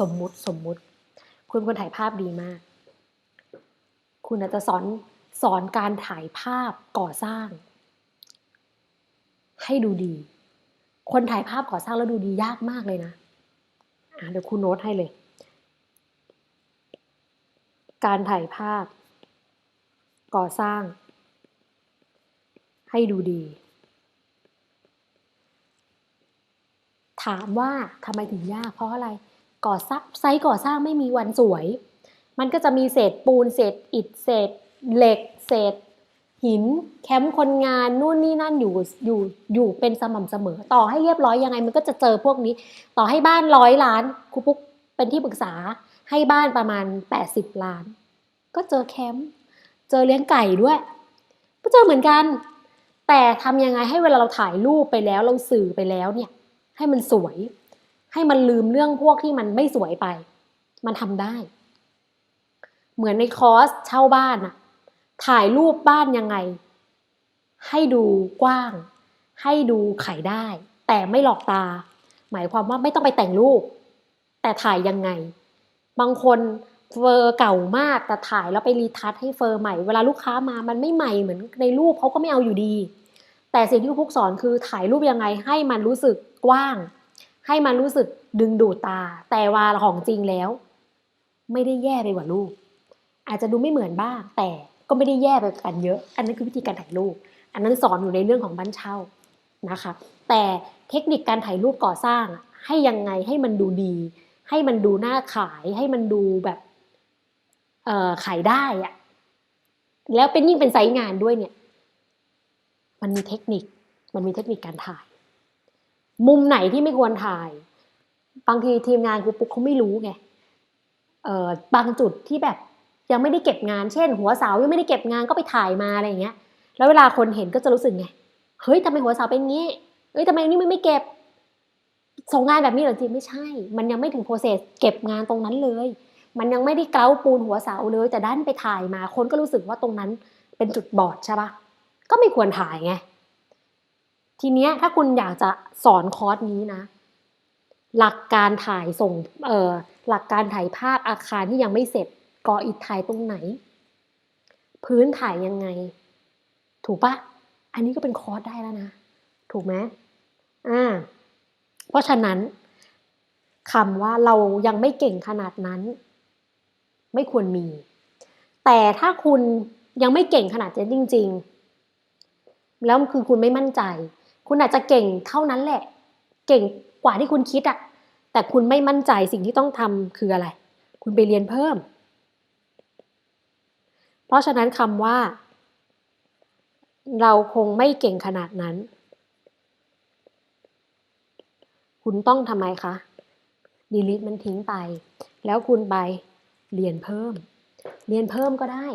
สมมุติสมมุติ คุณคนถ่ายภาพดีมาก คุณอาจจะสอนสอนการถ่ายภาพก่อสร้าง ให้ดูดี คนถ่ายภาพก่อสร้างแล้วดูดียากมากเลยนะะเดี๋ยวคุณโน้ตให้เลย การถ่ายภาพ ก่อสร้าง ให้ดูดี ถามว่าทำไมถึงยากเพราะอะไร ก่อสร้างไซต์ก่อสร้างไม่มีวันสวย มันก็จะมีเศษปูนเศษอิฐเศษเหล็ก เศษ หิน แคมป์คนงานนู่นนี่นั่นอยู่อยู่อยู่เป็นสม่ำเสมอ ต่อให้เรียบร้อยยังไง มันก็จะเจอพวกนี้ ต่อให้บ้านร้อยล้านครูปุ๊กเป็นที่ปรึกษาให้บ้านประมาณ 80 ล้าน ก็เจอแคมป์เจอเลี้ยงไก่ด้วย ก็เจอเหมือนกัน แต่ทำยังไงให้เวลาเราถ่ายรูปไปแล้วเราสื่อไปแล้วเนี่ยให้มันสวย ให้มันลืมเรื่องพวกที่มันไม่สวยไป มันทำได้ เหมือนในคอร์สเช่าบ้านอะถ่ายรูปบ้านยังไง ให้ดูกว้าง ให้ดูไขได้ แต่ไม่หลอกตา หมายความว่าไม่ต้องไปแต่งรูป แต่ถ่ายยังไง บางคนเฟอร์เก่ามากแต่ถ่ายแล้วไปรีทัชให้เฟอร์ใหม่ เวลาลูกค้ามามันไม่ใหม่เหมือนในรูปเขาก็ไม่เอาอยู่ดี แต่สิ่งที่พุกสอนคือถ่ายรูปยังไงให้มันรู้สึกกว้าง ให้มันรู้สึกดึงดูดตา แต่ว่าของจริงแล้ว ไม่ได้แย่ไปกว่ารูป อาจจะดูไม่เหมือนบ้าง แต่ก็ไม่ได้แย่ไปกันเยอะ อันนั้นคือวิธีการถ่ายรูป อันนั้นสอนอยู่ในเรื่องของบ้านเช่านะคะ แต่เทคนิคการถ่ายรูปก่อสร้าง ให้ยังไงให้มันดูดี ให้มันดูน่าขายให้มันดูแบบเออขายได้อะแล้วเป็นยิ่งเป็นไซต์งานด้วยเนี่ย มันมีเทคนิค มันมีเทคนิคการถ่าย มุมไหนที่ไม่ควรถ่าย บางทีทีมงานกูปุ๊กเขาไม่รู้ไงเอ่อบางจุดที่แบบยังไม่ได้เก็บงาน เช่น หัวเสายังไม่ได้เก็บงานก็ไปถ่ายมาอะไรอย่างเงี้ย แล้วเวลาคนเห็นก็จะรู้สึกไง เฮ้ยทำไมหัวเสาเป็นงี้เฮ้ยทำไมนี่มันไม่เก็บ ส่งงานแบบนี้หรอจริงไม่ใช่ มันยังไม่ถึงโปรเซสเก็บงานตรงนั้นเลย มันยังไม่ได้เกลาปูนหัวเสาเลย แต่ด้านไปถ่ายมา คนก็รู้สึกว่าตรงนั้นเป็นจุดบอดใช่ปะก็ไม่ควรถ่ายไง ทีเนี้ยถ้าคุณอยากจะสอนคอร์สนี้นะ หลักการถ่ายส่งเอ่อหลักการถ่ายภาพอาคารที่ยังไม่เสร็จก่ออิฐถ่ายตรงไหน พื้นถ่ายยังไง ถูกปะอันนี้ก็เป็นคอร์สได้แล้วนะ ถูกไหมอ่าเพราะฉะนั้นคำว่าเรายังไม่เก่งขนาดนั้น ไม่ควรมี แต่ถ้าคุณยังไม่เก่งขนาดนี้นจริง ๆ แล้วคือคุณไม่มั่นใจ คุณอาจจะเก่งเท่านั้นแหละ เก่งกว่าที่คุณคิดอะแต่คุณไม่มั่นใจสิ่งที่ต้องทำคืออะไร คุณไปเรียนเพิ่ม เพราะฉะนั้นคำว่า เราคงไม่เก่งขนาดนั้น คุณต้องทำไมคะดีลิทมันทิ้งไป แล้วคุณไปเรียนเพิ่ม เรียนเพิ่มก็ได้